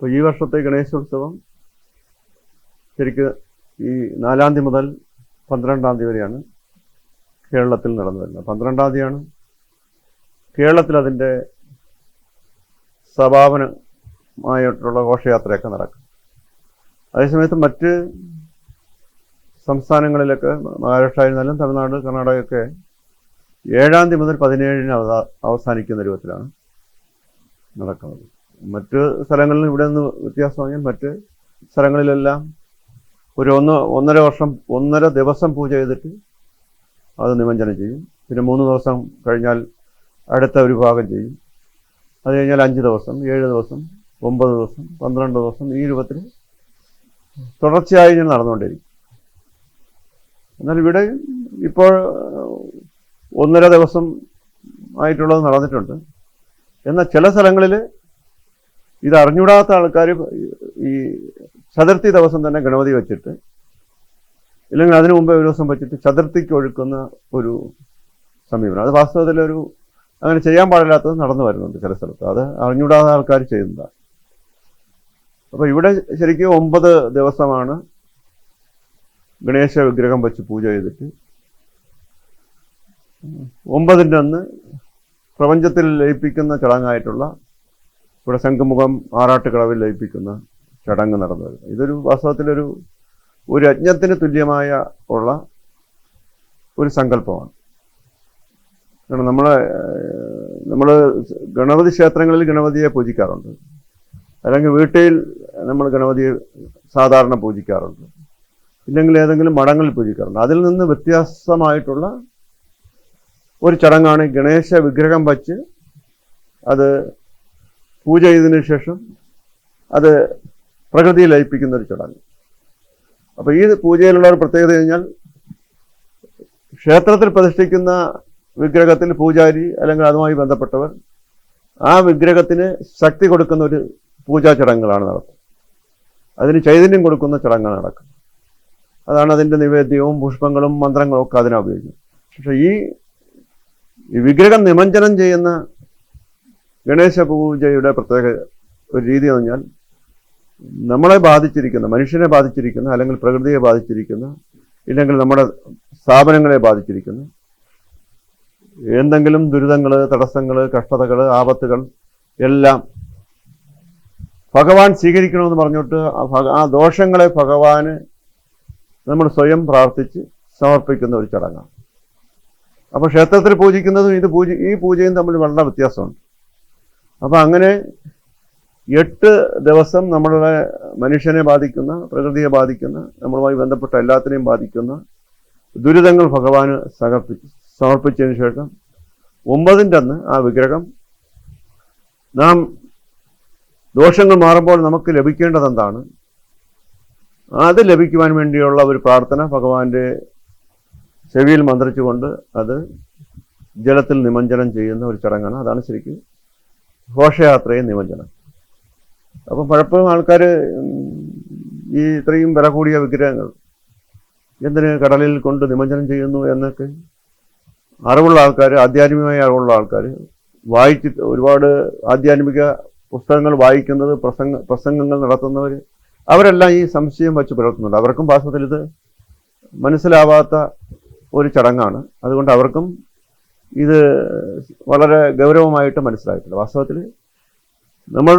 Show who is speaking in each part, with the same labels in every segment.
Speaker 1: അപ്പോൾ ഈ വർഷത്തെ ഗണേശോത്സവം ശരിക്ക് ഈ നാലാം തീയതി മുതൽ പന്ത്രണ്ടാം തീയതി വരെയാണ് കേരളത്തിൽ നടന്നു വരുന്നത്. പന്ത്രണ്ടാം തീയതിയാണ് കേരളത്തിൽ അതിന്റെ സഭാപനമായിട്ടുള്ള ഘോഷയാത്രയൊക്കെ നടക്കും അതേസമയത്ത് മറ്റ് സംസ്ഥാനങ്ങളിലൊക്കെ മഹാരാഷ്ട്ര ആയിരുന്നാലും തമിഴ്നാട് കർണാടകയൊക്കെ ഏഴാം തീയതി മുതൽ പതിനേഴിന് അവസാ അവസാനിക്കുന്ന രൂപത്തിലാണ് നടക്കുന്നത്. മറ്റ് സ്ഥലങ്ങളിൽ ഇവിടെ നിന്ന് വ്യത്യാസം പറഞ്ഞാൽ മറ്റ് സ്ഥലങ്ങളിലെല്ലാം ഒരു ഒന്ന് ഒന്നര വർഷം ഒന്നര ദിവസം പൂജ ചെയ്തിട്ട് അത് നിമഞ്ജനം ചെയ്യും. പിന്നെ മൂന്ന് ദിവസം കഴിഞ്ഞാൽ അടുത്ത ഒരു ഭാഗം ചെയ്യും. അത് കഴിഞ്ഞാൽ അഞ്ച് ദിവസം ഏഴ് ദിവസം ഒമ്പത് ദിവസം പന്ത്രണ്ട് ദിവസം ഈ രൂപത്തിൽ തുടർച്ചയായി ഞാൻ നടന്നുകൊണ്ടിരിക്കും എന്നാൽ ഇവിടെ ഇപ്പോൾ ഒന്നര ദിവസം ആയിട്ടുള്ളത് നടന്നിട്ടുണ്ട്. എന്നാൽ ചില സ്ഥലങ്ങളിൽ ഇത് അറിഞ്ഞൂടാത്ത ആൾക്കാർ ഈ ചതുർത്ഥി ദിവസം തന്നെ ഗണപതി വെച്ചിട്ട് ഇല്ലെങ്കിൽ അതിനു മുമ്പേ ഒരു ദിവസം വെച്ചിട്ട് ചതുർത്ഥിക്ക് ഒഴുക്കുന്ന ഒരു സമീപനം. അത് വാസ്തവത്തിൽ ഒരു അങ്ങനെ ചെയ്യാൻ പാടില്ലാത്തത് നടന്നു വരുന്നുണ്ട് ചില സ്ഥലത്ത്. അത് അറിഞ്ഞൂടാത്ത ആൾക്കാർ ചെയ്യുന്നതാണ് അപ്പോൾ ഇവിടെ ശരിക്കും ഒമ്പത് ദിവസമാണ് ഗണേശ വിഗ്രഹം വെച്ച് പൂജ ചെയ്തിട്ട്. ഒമ്പതിന്റെ അന്ന് പ്രപഞ്ചത്തിൽ ലയിപ്പിക്കുന്ന ചടങ്ങായിട്ടുള്ള ഇവിടെ ശംഖുമുഖം ആറാട്ടുകളവിൽ ലയിപ്പിക്കുന്ന ചടങ്ങ് നടന്നു ഇതൊരു വാസ്തവത്തിലൊരു ഒരു യജ്ഞത്തിന് തുല്യമായ ഉള്ള ഒരു സങ്കല്പമാണ്. കാരണം നമ്മൾ നമ്മൾ ഗണപതി ക്ഷേത്രങ്ങളിൽ ഗണപതിയെ പൂജിക്കാറുണ്ട്. അല്ലെങ്കിൽ വീട്ടിൽ നമ്മൾ ഗണപതിയെ സാധാരണ പൂജിക്കാറുണ്ട്. ഇല്ലെങ്കിൽ ഏതെങ്കിലും മഠങ്ങളിൽ പൂജിക്കാറുണ്ട്. അതിൽ നിന്ന് വ്യത്യാസമായിട്ടുള്ള ഒരു ചടങ്ങാണ് ഗണേശ വിഗ്രഹം വച്ച് അത് പൂജ ചെയ്തതിനു ശേഷം അത് പ്രകൃതിയിൽ ലയിപ്പിക്കുന്ന ഒരു ചടങ്ങ്. അപ്പോൾ ഈ പൂജയിലുള്ള ഒരു പ്രത്യേകത കഴിഞ്ഞാൽ ക്ഷേത്രത്തിൽ പ്രതിഷ്ഠിക്കുന്ന വിഗ്രഹത്തിൽ പൂജാരി അല്ലെങ്കിൽ അതുമായി ബന്ധപ്പെട്ടവർ ആ വിഗ്രഹത്തിന് ശക്തി കൊടുക്കുന്ന ഒരു പൂജാ ചടങ്ങുകളാണ് നടത്തുന്നത്. അതിന് ചൈതന്യം കൊടുക്കുന്ന ചടങ്ങാണ് നടക്കുന്നത്. അതാണ് അതിന്റെ നിവേദ്യവും പുഷ്പങ്ങളും മന്ത്രങ്ങളും ഒക്കെ അതിനാ ഉപയോഗിക്കുന്നത്. പക്ഷേ ഈ വിഗ്രഹം നിമഞ്ജനം ചെയ്യുന്ന ഗണേശ പൂജയുടെ പ്രത്യേക ഒരു രീതി എന്ന് പറഞ്ഞാൽ നമ്മളെ ബാധിച്ചിരിക്കുന്ന മനുഷ്യനെ ബാധിച്ചിരിക്കുന്ന അല്ലെങ്കിൽ പ്രകൃതിയെ ബാധിച്ചിരിക്കുന്ന ഇല്ലെങ്കിൽ നമ്മുടെ സ്ഥാപനങ്ങളെ ബാധിച്ചിരിക്കുന്ന എന്തെങ്കിലും ദുരിതങ്ങൾ തടസ്സങ്ങൾ കഷ്ടതകൾ ആപത്തുകൾ എല്ലാം ഭഗവാൻ സ്വീകരിക്കണമെന്ന് പറഞ്ഞിട്ട് ആ ദോഷങ്ങളെ ഭഗവാന് നമ്മൾ സ്വയം പ്രാർത്ഥിച്ച് സമർപ്പിക്കുന്ന ഒരു ചടങ്ങാണ്. അപ്പോൾ ക്ഷേത്രത്തിൽ പൂജിക്കുന്നതും ഇത് പൂജ ഈ പൂജയും തമ്മിൽ വളരെ വ്യത്യാസമുണ്ട്. അപ്പോൾ അങ്ങനെ എട്ട് ദിവസം നമ്മളുടെ മനുഷ്യനെ ബാധിക്കുന്ന പ്രകൃതിയെ ബാധിക്കുന്ന നമ്മളുമായി ബന്ധപ്പെട്ട എല്ലാത്തിനെയും ബാധിക്കുന്ന ദുരിതങ്ങൾ ഭഗവാന് സമർപ്പിച്ചു സമർപ്പിച്ചതിന് ശേഷം ഒമ്പതിന്റെ അന്ന് ആ വിഗ്രഹം നാം ദോഷങ്ങൾ മാറുമ്പോൾ നമുക്ക് ലഭിക്കേണ്ടത് എന്താണ് അത് ലഭിക്കുവാൻ വേണ്ടിയുള്ള ഒരു പ്രാർത്ഥന ഭഗവാന്റെ ചെവിയിൽ മന്ത്രിച്ചുകൊണ്ട് അത് ജലത്തിൽ നിമഞ്ജനം ചെയ്യുന്ന ഒരു ചടങ്ങാണ്. അതാണ് ശരിക്കും ഘോഷയാത്രയും നിമജ്ജനം. അപ്പം പലപ്പോഴും ആൾക്കാർ ഈ ഇത്രയും വില കൂടിയ വിഗ്രഹങ്ങൾ എന്തിന് കടലിൽ കൊണ്ട് നിമജ്ജനം ചെയ്യുന്നു എന്നൊക്കെ അറിവുള്ള ആൾക്കാർ ആധ്യാത്മികമായ അറിവുള്ള ആൾക്കാർ വായിച്ചിട്ട് ഒരുപാട് ആധ്യാത്മിക പുസ്തകങ്ങൾ വായിക്കുന്നത് പ്രസംഗ പ്രസംഗങ്ങൾ നടത്തുന്നവർ അവരെല്ലാം ഈ സംശയം വച്ച് പുലർത്തുന്നുണ്ട്. അവർക്കും വാസ്തവത്തിൽ ഇത് മനസ്സിലാവാത്ത ഒരു ചടങ്ങാണ്. അതുകൊണ്ട് അവർക്കും ഇത് വളരെ ഗൗരവമായിട്ട് മനസ്സിലായിട്ടില്ല വാസ്തവത്തിൽ നമ്മൾ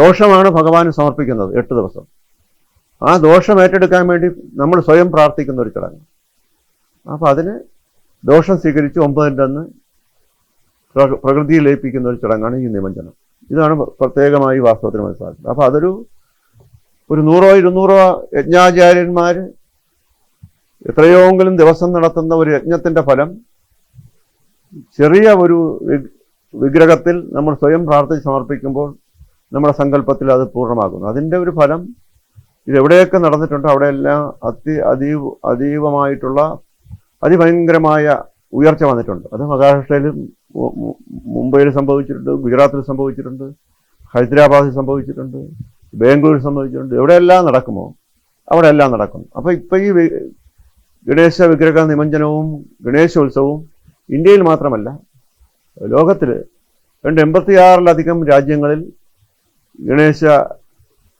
Speaker 1: ദോഷമാണ് ഭഗവാന് സമർപ്പിക്കുന്നത് എട്ട് ദിവസം. ആ ദോഷം ഏറ്റെടുക്കാൻ വേണ്ടി നമ്മൾ സ്വയം പ്രാർത്ഥിക്കുന്ന ഒരു ചടങ്ങ്. അപ്പോൾ അതിന് ദോഷം സ്വീകരിച്ച് ഒമ്പതിന്റെ അന്ന് പ്രകൃതിയിൽ ലയിപ്പിക്കുന്ന ഒരു ചടങ്ങാണ് ഈ നിമഞ്ജനം ഇതാണ് പ്രത്യേകമായി വാസ്തവത്തിൽ മനസ്സിലാക്കുന്നത്. അപ്പോൾ അതൊരു ഒരു നൂറോ ഇരുന്നൂറോ യജ്ഞാചാര്യന്മാർ എത്രയോങ്കിലും ദിവസം നടത്തുന്ന ഒരു യജ്ഞത്തിന്റെ ഫലം ചെറിയ ഒരു വിഗ്രഹത്തിൽ നമ്മൾ സ്വയം പ്രാർത്ഥിച്ച് സമർപ്പിക്കുമ്പോൾ നമ്മുടെ സങ്കല്പത്തിൽ അത് പൂർണമാകുന്നു. അതിന്റെ ഒരു ഫലം ഇതെവിടെയൊക്കെ നടന്നിട്ടുണ്ടോ അവിടെയെല്ലാം അതി അതീവ അതീവമായിട്ടുള്ള അതിഭയങ്കരമായ ഉയർച്ച വന്നിട്ടുണ്ട്. അത് മഹാരാഷ്ട്രയിലും മുംബൈയിൽ സംഭവിച്ചിട്ടുണ്ട് ഗുജറാത്തിൽ സംഭവിച്ചിട്ടുണ്ട് ഹൈദരാബാദിൽ സംഭവിച്ചിട്ടുണ്ട് ബാംഗ്ലൂരിൽ സംഭവിച്ചിട്ടുണ്ട്. എവിടെയെല്ലാം നടക്കുമോ അവിടെയെല്ലാം നടക്കുന്നു. അപ്പോൾ ഇപ്പം ഈ ഗണേശ വിഗ്രഹ നിമഞ്ജനവും ഗണേശോത്സവവും ഇന്ത്യയിൽ മാത്രമല്ല ലോകത്തിൽ രണ്ട് എൺപത്തിയാറിലധികം രാജ്യങ്ങളിൽ ഗണേശ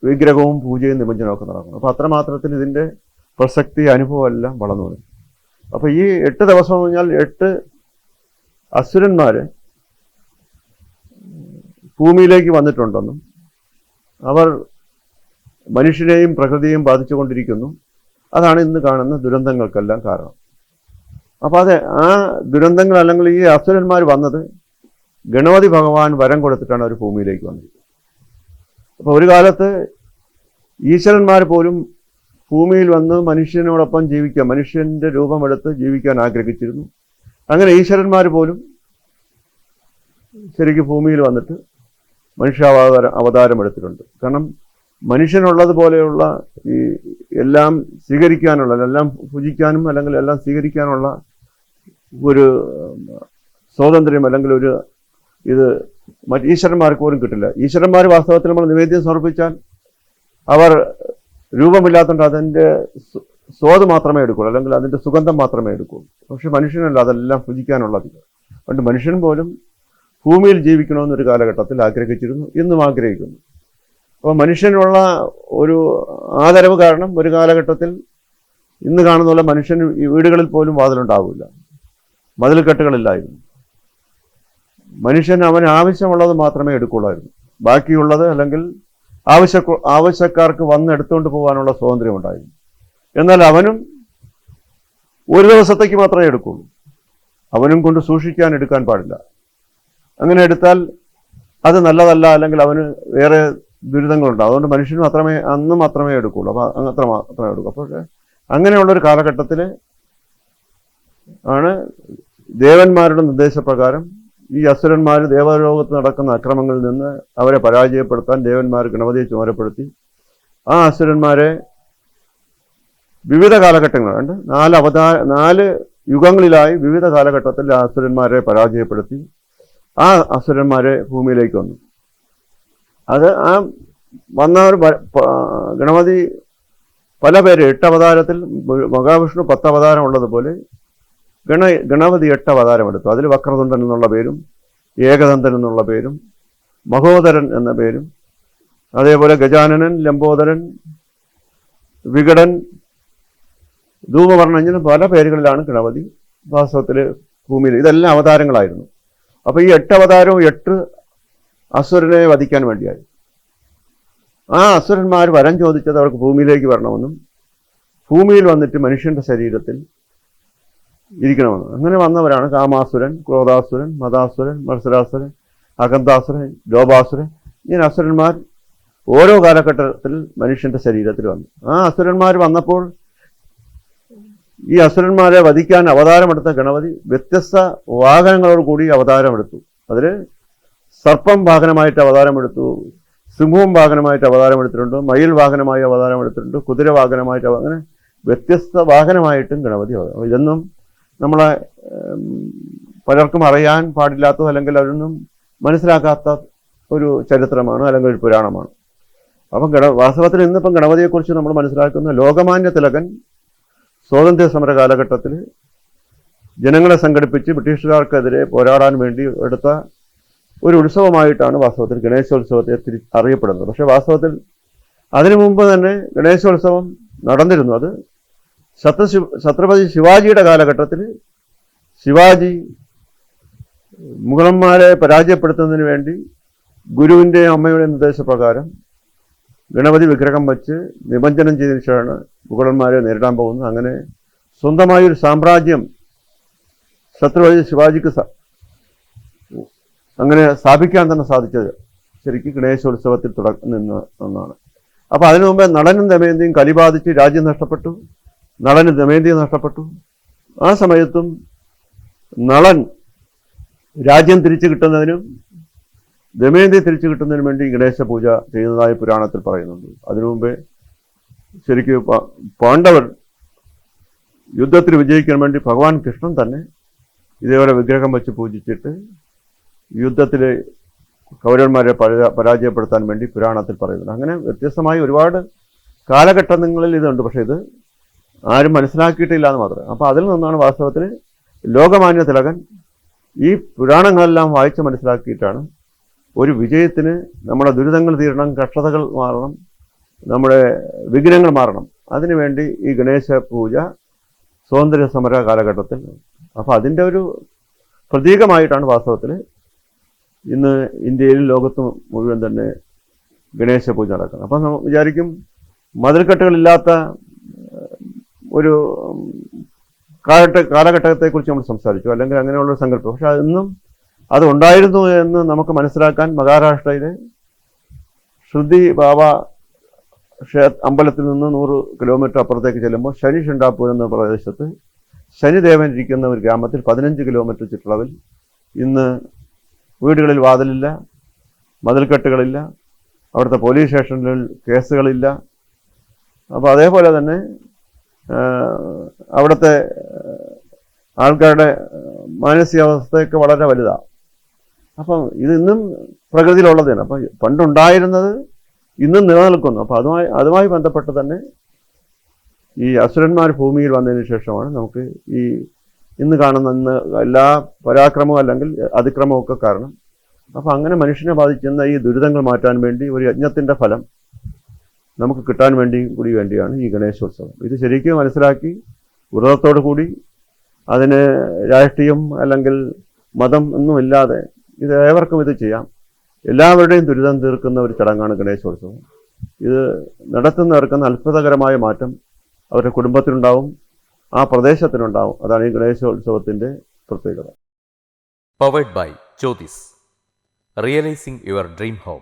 Speaker 1: വിഗ്രഹവും പൂജയും നിമജ്ജനമൊക്കെ നടക്കുന്നു. അപ്പോൾ അത്രമാത്രത്തിൽ ഇതിന്റെ പ്രസക്തി അനുഭവം എല്ലാം വളർന്നു വരും അപ്പോൾ ഈ എട്ട് ദിവസം പറഞ്ഞാൽ എട്ട് അസുരന്മാർ ഭൂമിയിലേക്ക് വന്നിട്ടുണ്ടെന്നും അവർ മനുഷ്യനെയും പ്രകൃതിയെയും ബാധിച്ചുകൊണ്ടിരിക്കുന്നു. അതാണ് ഇന്ന് കാണുന്ന ദുരന്തങ്ങൾക്കെല്ലാം കാരണം. അപ്പോൾ അതെ ആ ദുരന്തങ്ങൾ അല്ലെങ്കിൽ ഈ അസുരന്മാർ വന്നത് ഗണപതി ഭഗവാൻ വരം കൊടുത്തിട്ടാണ് അവർ ഭൂമിയിലേക്ക് വന്നത്. അപ്പോൾ ഒരു കാലത്ത് ഈശ്വരന്മാർ പോലും ഭൂമിയിൽ വന്ന് മനുഷ്യനോടൊപ്പം ജീവിക്കാൻ മനുഷ്യന്റെ രൂപമെടുത്ത് ജീവിക്കാൻ ആഗ്രഹിച്ചിരുന്നു. അങ്ങനെ ഈശ്വരന്മാർ പോലും ശരിക്കും ഭൂമിയിൽ വന്നിട്ട് മനുഷ്യാവതാര അവതാരം എടുത്തിട്ടുണ്ട്. കാരണം മനുഷ്യനുള്ളതുപോലെയുള്ള ഈ എല്ലാം സ്വീകരിക്കാനുള്ള എല്ലാം ഭുജിക്കാനും അല്ലെങ്കിൽ എല്ലാം സ്വീകരിക്കാനുള്ള ഒരു സ്വാതന്ത്ര്യം അല്ലെങ്കിൽ ഒരു ഇത് മറ്റ് ഈശ്വരന്മാർക്ക് പോലും കിട്ടില്ല. ഈശ്വരന്മാർ വാസ്തവത്തിൽ നമ്മൾ നിവേദ്യം സമർപ്പിച്ചാൽ അവർ രൂപമില്ലാത്തതുകൊണ്ട് അതിന്റെ സ്വ- സ്വാദ് മാത്രമേ എടുക്കുള്ളൂ. അല്ലെങ്കിൽ അതിന്റെ സുഗന്ധം മാത്രമേ എടുക്കുള്ളൂ. പക്ഷെ മനുഷ്യനല്ല അതെല്ലാം ഭുജിക്കാനുള്ള അധികം അതുകൊണ്ട് മനുഷ്യൻ പോലും ഭൂമിയിൽ ജീവിക്കണമെന്നൊരു കാലഘട്ടത്തിൽ ആഗ്രഹിച്ചിരുന്നു. ഇന്നും ആഗ്രഹിക്കുന്നു. അപ്പോൾ മനുഷ്യനുള്ള ഒരു ആദരവ് കാരണം ഒരു കാലഘട്ടത്തിൽ ഇന്ന് കാണുന്ന പോലെ മനുഷ്യന് വീടുകളിൽ പോലും വാതിലുണ്ടാവില്ല. മതിൽക്കെട്ടുകളില്ലായിരുന്നു. മനുഷ്യൻ അവന് ആവശ്യമുള്ളത് മാത്രമേ എടുക്കുള്ളായിരുന്നു ബാക്കിയുള്ളത് അല്ലെങ്കിൽ ആവശ്യ ആവശ്യക്കാർക്ക് വന്ന് എടുത്തുകൊണ്ട് പോകാനുള്ള സ്വാതന്ത്ര്യം ഉണ്ടായിരുന്നു. എന്നാൽ അവനും ഒരു ദിവസത്തേക്ക് മാത്രമേ എടുക്കുള്ളൂ അവനും കൊണ്ട് സൂക്ഷിക്കാൻ എടുക്കാൻ പാടില്ല. അങ്ങനെ എടുത്താൽ അത് നല്ലതല്ല അല്ലെങ്കിൽ അവന് വേറെ ദുരിതങ്ങളുണ്ട്. അതുകൊണ്ട് മനുഷ്യന് മാത്രമേ അന്ന് മാത്രമേ എടുക്കുള്ളൂ അപ്പോൾ അത്ര മാത്രമേ എടുക്കൂ അപ്പോൾ അങ്ങനെയുള്ളൊരു കാലഘട്ടത്തിൽ ആണ്. ദേവന്മാരുടെ നിർദ്ദേശപ്രകാരം ഈ അസുരന്മാർ ദേവലോകത്ത് നടക്കുന്ന അക്രമങ്ങളിൽ നിന്ന് അവരെ പരാജയപ്പെടുത്താൻ ദേവന്മാർ ഗണപതിയെ ചുമരപ്പെടുത്തി ആ അസുരന്മാരെ വിവിധ കാലഘട്ടങ്ങളുണ്ട് നാല് അവതാ നാല് യുഗങ്ങളിലായി വിവിധ കാലഘട്ടത്തിൽ ആ അസുരന്മാരെ പരാജയപ്പെടുത്തി. ആ അസുരന്മാരെ ഭൂമിയിലേക്ക് വന്നു. അത് ആ പ- പ- ഗണപതി പല പേര് എട്ട് അവതാരത്തിൽ മഹാവിഷ്ണു പത്ത് അവതാരം ഉള്ളതുപോലെ ഗണ ഗണപതി എട്ട് അവതാരം എടുത്തു. അതിൽ വക്രതുണ്ടൻ എന്നുള്ള പേരും ഏകദന്തൻ എന്നുള്ള പേരും മഹോദരൻ എന്ന പേരും അതേപോലെ ഗജാനനൻ ലംബോദരൻ വികടൻ ധൂമവർണൻ ഇങ്ങനെ പല പേരുകളിലാണ് ഗണപതി വാസ്തവത്തിൽ ഭൂമിയിൽ ഇതെല്ലാം അവതാരങ്ങളായിരുന്നു. അപ്പോൾ ഈ എട്ട് അവതാരവും എട്ട് അസുരനെ വധിക്കാൻ വേണ്ടിയായി. ആ അസുരന്മാർ വരം ചോദിച്ചത് അവർക്ക് ഭൂമിയിലേക്ക് വരണമെന്നും ഭൂമിയിൽ വന്നിട്ട് മനുഷ്യന്റെ ശരീരത്തിൽ ഇരിക്കണമെന്ന്. അങ്ങനെ വന്നവരാണ് കാമാസുരൻ ക്രോധാസുരൻ മതാസുരൻ മത്സരാസുരൻ അകന്താസുരൻ ലോപാസുരൻ. ഇങ്ങനെ അസുരന്മാർ ഓരോ കാലഘട്ടത്തിൽ മനുഷ്യന്റെ ശരീരത്തിൽ വന്നു. ആ അസുരന്മാർ വന്നപ്പോൾ ഈ അസുരന്മാരെ വധിക്കാൻ അവതാരമെടുത്ത ഗണപതി വ്യത്യസ്ത വാഹനങ്ങളോടുകൂടി അവതാരമെടുത്തു. അതിൽ സർപ്പം വാഹനമായിട്ട് അവതാരമെടുത്തു സിംഹവും വാഹനമായിട്ട് അവതാരമെടുത്തിട്ടുണ്ട് മയിൽ വാഹനമായി അവതാരമെടുത്തിട്ടുണ്ട് കുതിര വാഹനമായിട്ട് അങ്ങനെ വ്യത്യസ്ത വാഹനമായിട്ടും ഗണപതി ഇതൊന്നും നമ്മളെ പലർക്കും അറിയാൻ പാടില്ലാത്തതോ അല്ലെങ്കിൽ അവരൊന്നും മനസ്സിലാക്കാത്ത ഒരു ചരിത്രമാണ് അല്ലെങ്കിൽ ഒരു പുരാണമാണ്. അപ്പം ഗണ വാസ്തവത്തിൽ ഇന്നിപ്പം ഗണപതിയെക്കുറിച്ച് നമ്മൾ മനസ്സിലാക്കുന്ന ലോകമാന്യ തിലകൻ സ്വാതന്ത്ര്യ സമര കാലഘട്ടത്തിൽ ജനങ്ങളെ സംഘടിപ്പിച്ച് ബ്രിട്ടീഷുകാർക്കെതിരെ പോരാടാൻ വേണ്ടി എടുത്ത ഒരു ഉത്സവമായിട്ടാണ് വാസ്തവത്തിൽ ഗണേശോത്സവത്തെ തിരി അറിയപ്പെടുന്നത്. പക്ഷേ വാസ്തവത്തിൽ അതിനു മുമ്പ് തന്നെ ഗണേശോത്സവം നടന്നിരുന്നു. അത് ഛത്ര ഛത്രപതി ശിവാജിയുടെ കാലഘട്ടത്തിൽ ശിവാജി മുഗളന്മാരെ പരാജയപ്പെടുത്തുന്നതിന് വേണ്ടി ഗുരുവിന്റെയും അമ്മയുടെ നിർദ്ദേശപ്രകാരം ഗണപതി വിഗ്രഹം വച്ച് ചെയ്തതിനു ശേഷമാണ് മുഗളന്മാരെ നേരിടാൻ പോകുന്നത്. അങ്ങനെ സ്വന്തമായ ഒരു സാമ്രാജ്യം ഛത്രപതി ശിവാജിക്ക് അങ്ങനെ സ്ഥാപിക്കാൻ തന്നെ സാധിച്ചത്. ശരിക്കും ഗണേശോത്സവത്തിൽ തുടക്കം നിന്ന് ഒന്നാണ്. അപ്പോൾ അതിനു മുമ്പേ നടനും ദമയന്തിയും കലിബാധിച്ച് രാജ്യം നഷ്ടപ്പെട്ടു. നളന് ദമയന്തിയെ നഷ്ടപ്പെട്ടു. ആ സമയത്തും നളൻ രാജ്യം തിരിച്ചു കിട്ടുന്നതിനും ദമയന്തി തിരിച്ചു കിട്ടുന്നതിനും വേണ്ടി ഗണേശ പൂജ ചെയ്യുന്നതായി പുരാണത്തിൽ പറയുന്നുണ്ട്. അതിനു മുമ്പേ ശരിക്കും പാണ്ഡവർ യുദ്ധത്തിൽ വിജയിക്കാൻ വേണ്ടി ഭഗവാൻ കൃഷ്ണൻ തന്നെ ഇതേപോലെ വിഗ്രഹം വെച്ച് പൂജിച്ചിട്ട് യുദ്ധത്തിൽ കൗരന്മാരെ പരാജയപ്പെടുത്താൻ വേണ്ടി പുരാണത്തിൽ പറയുന്നുണ്ട്. അങ്ങനെ വ്യത്യസ്തമായി ഒരുപാട് കാലഘട്ടങ്ങളിൽ ഇതുണ്ട്. പക്ഷേ ഇത് ആരും മനസ്സിലാക്കിയിട്ടില്ല എന്ന് മാത്രം അപ്പോൾ അതിൽ നിന്നാണ് വാസ്തവത്തിൽ ലോകമാന്യ തിലകൻ ഈ പുരാണങ്ങളെല്ലാം വായിച്ച് മനസ്സിലാക്കിയിട്ടാണ് ഒരു വിജയത്തിന് നമ്മുടെ ദുരിതങ്ങൾ തീരണം കഷ്ടതകൾ മാറണം നമ്മുടെ വിഘ്നങ്ങൾ മാറണം. അതിനുവേണ്ടി ഈ ഗണേശ പൂജ സ്വാതന്ത്ര്യ സമര കാലഘട്ടത്തിൽ. അപ്പോൾ അതിന്റെ ഒരു പ്രതീകമായിട്ടാണ് വാസ്തവത്തിൽ ഇന്ന് ഇന്ത്യയിലും ലോകത്തും മുഴുവൻ തന്നെ ഗണേശ പൂജ നടക്കുന്നത്. അപ്പം വിചാരിക്കും മതിൽക്കെട്ടുകളില്ലാത്ത ഒരു കാലഘട്ട കാലഘട്ടത്തെക്കുറിച്ച് നമ്മൾ സംസാരിച്ചു. അല്ലെങ്കിൽ അങ്ങനെയുള്ള സങ്കല്പം. പക്ഷെ അതൊന്നും അത് ഉണ്ടായിരുന്നു എന്ന് നമുക്ക് മനസ്സിലാക്കാൻ മഹാരാഷ്ട്രയിലെ ശ്രുതി ബാബ അമ്പലത്തിൽ നിന്ന് നൂറ് കിലോമീറ്റർ അപ്പുറത്തേക്ക് ചെല്ലുമ്പോൾ ശനി ഷണ്ടാപ്പൂർ എന്ന പ്രദേശത്ത് ശനിദേവൻ ഇരിക്കുന്ന ഒരു ഗ്രാമത്തിൽ പതിനഞ്ച് കിലോമീറ്റർ ചുറ്റളവിൽ ഇന്ന് വീടുകളിൽ വാതിലില്ല മതിൽക്കെട്ടുകളില്ല അവിടുത്തെ പോലീസ് സ്റ്റേഷനിൽ കേസുകളില്ല. അപ്പോൾ അതേപോലെ തന്നെ അവിടുത്തെ ആൾക്കാരുടെ മാനസികാവസ്ഥയൊക്കെ വളരെ വലുതാണ് അപ്പം ഇത് ഇന്നും പ്രകൃതിയിലുള്ളതാണ് അപ്പം പണ്ടുണ്ടായിരുന്നത് ഇന്നും നിലനിൽക്കുന്നു. അപ്പം അതുമായി അതുമായി ബന്ധപ്പെട്ട് തന്നെ ഈ അസുരന്മാർ ഭൂമിയിൽ വന്നതിന് ശേഷമാണ് നമുക്ക് ഈ ഇന്ന് കാണുന്ന എല്ലാ പരാക്രമവും അല്ലെങ്കിൽ അതിക്രമവും കാരണം. അപ്പം അങ്ങനെ മനുഷ്യനെ ബാധിക്കുന്ന ഈ ദുരിതങ്ങൾ മാറ്റാൻ വേണ്ടി ഒരു യജ്ഞത്തിന്റെ ഫലം നമുക്ക് കിട്ടാൻ വേണ്ടി കൂടി വേണ്ടിയാണ് ഈ ഗണേശോത്സവം. ഇത് ശരിക്കും മനസ്സിലാക്കി വ്രതത്തോടു കൂടി അതിന് രാഷ്ട്രീയം അല്ലെങ്കിൽ മതം ഒന്നുമില്ലാതെ ഇത് ഏവർക്കും ഇത് ചെയ്യാം. എല്ലാവരുടെയും ദുരിതം തീർക്കുന്ന ഒരു ചടങ്ങാണ് ഗണേശോത്സവം. ഇത് നടത്തുന്നവർക്ക് അത്ഭുതകരമായ മാറ്റം അവരുടെ കുടുംബത്തിനുണ്ടാവും ആ പ്രദേശത്തിനുണ്ടാവും. അതാണ് ഈ ഗണേശോത്സവത്തിന്റെ പ്രത്യേകത.
Speaker 2: Powered by Jyothis realising your dream home